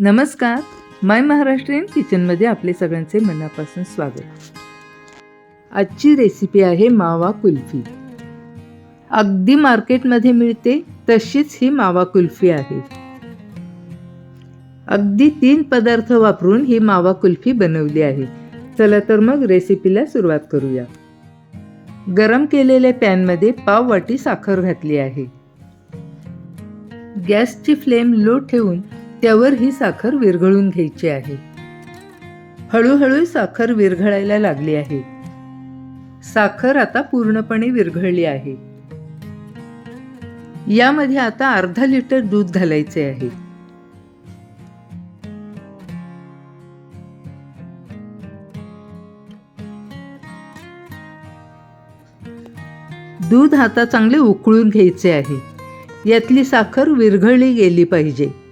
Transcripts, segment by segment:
नमस्कार. माय महाराष्ट्रीयन किचनमध्ये आपले सगळ्यांचे मनापासून स्वागत. आजची रेसिपी आहे मावा कुल्फी. अगदी मार्केटमध्ये मिळते तशीच ही मावा कुल्फी आहे. अगदी तीन पदार्थ वापरून ही मावा कुल्फी बनवली आहे. चला तर मग रेसिपीला सुरुवात करूया. गरम केलेल्या पॅनमध्ये पाव वाटी साखर घातली आहे. गॅसची फ्लेम लो ठेवून त्यावर ही साखर विरघळून घ्यायची आहे. हळूहळू साखर विरघळायला लागली आहे. साखर आता पूर्णपणे विरघळली आहे. यामध्ये आता अर्धा लिटर दूध घालायचे आहे. दूध आता चांगले उकळून घ्यायचे आहे. यातली साखर विरघळली गेली पाहिजे.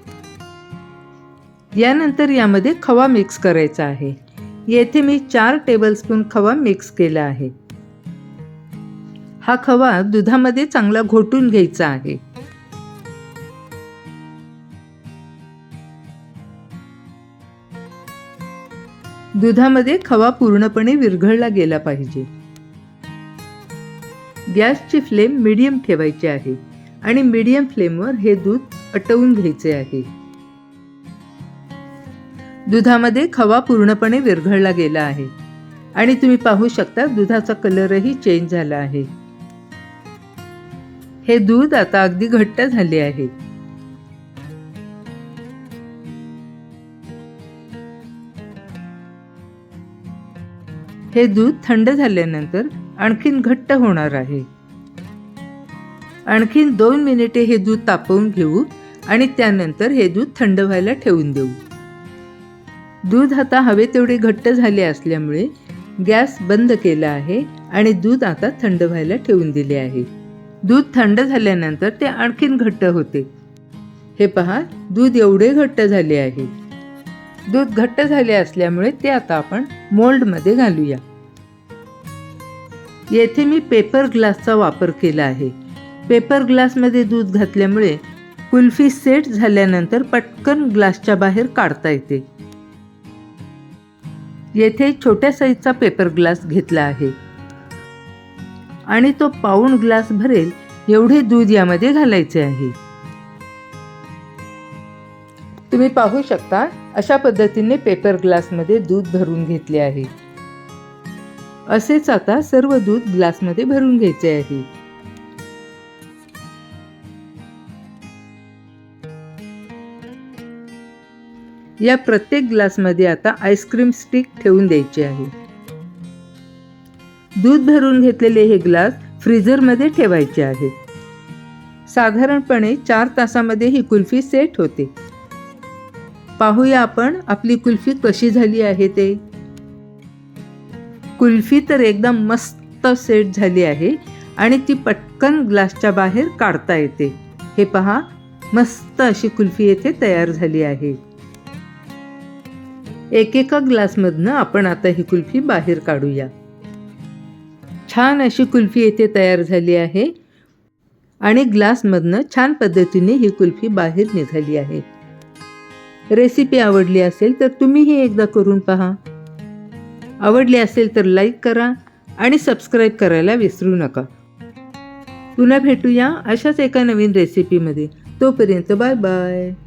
यानंतर यामध्ये खवा मिक्स करायचा आहे. येथे मी चार टेबलस्पून खवा मिक्स केला आहे. हा खवा दुधामध्ये चांगला घोटून घ्यायचा आहे. दुधामध्ये खवा पूर्णपणे विरघळला गेला पाहिजे. गॅसची फ्लेम मीडियम ठेवायची आहे आणि मीडियम फ्लेमवर हे दूध अटवून घ्यायचे आहे. दुधामध्ये खवा पूर्णपणे विरघळला गेला आहे. आणि तुम्ही पाहू शकता दुधाचा कलरही चेंज झाला आहे. हे दूध आता अगदी घट्ट झाले आहे. हे दूध थंड झाल्यानंतर आणखीन घट्ट होणार आहे. आणखीन दोन मिनिटे हे दूध तापवून घेऊ आणि त्यानंतर हे दूध थंड व्हायला ठेवून देऊ. दूध आता हवे तेवढे घट्ट झाले असल्यामुळे गॅस बंद केला आहे आणि दूध आता थंड व्हायला ठेवून दिले आहे. दूध थंड झाल्यानंतर ते आणखीन घट्ट होते. हे पहा दूध एवढे घट्ट झाले आहे. दूध घट्ट झाले असल्यामुळे ते आता आपण मोल्डमध्ये घालूया. येथे मी पेपर ग्लासचा वापर केला आहे. पेपर ग्लासमध्ये दूध घातल्यामुळे कुल्फी सेट झाल्यानंतर पटकन ग्लासच्या बाहेर काढता येते. येथे छोट्या साईजचा पेपर ग्लास घेतला आहे. आणि तो पाऊण ग्लास भरेल एवढे दूध यामध्ये घालायचे आहे. तुम्ही पाहू शकता अशा पद्धतीने पेपर ग्लासमध्ये दूध भरून घेतले आहे. असेच आता सर्व दूध ग्लासमध्ये भरून घ्यायचे आहे. या प्रत्येक ग्लासमध्ये आता आईस्क्रीम स्टिक ठेवून द्यायची आहे. दूध भरून घेतलेले हे ग्लास फ्रीझरमध्ये ठेवायचे आहेत. साधारणपणे चार तासामध्ये ही कुल्फी सेट होते. पाहूया आपण आपली कुल्फी कशी झाली आहे ते. कुल्फी तर एकदम मस्त सेट झाली आहे आणि ती पटकन ग्लासच्या बाहेर काढता येते. हे पहा मस्त अशी कुल्फी येथे तयार झाली आहे. एकेका ग्लासमधनं आपण आता ही कुल्फी बाहेर काढूया. छान अशी कुल्फी येथे तयार झाली आहे. आणि ग्लासमधनं छान पद्धतीने ही कुल्फी बाहेर निघाली आहे. रेसिपी आवडली असेल तर तुम्हीही एकदा करून पहा. आवडली असेल तर लाईक करा आणि सबस्क्राईब करायला विसरू नका. पुन्हा भेटूया अशाच एका नवीन रेसिपीमध्ये. तोपर्यंत बाय बाय.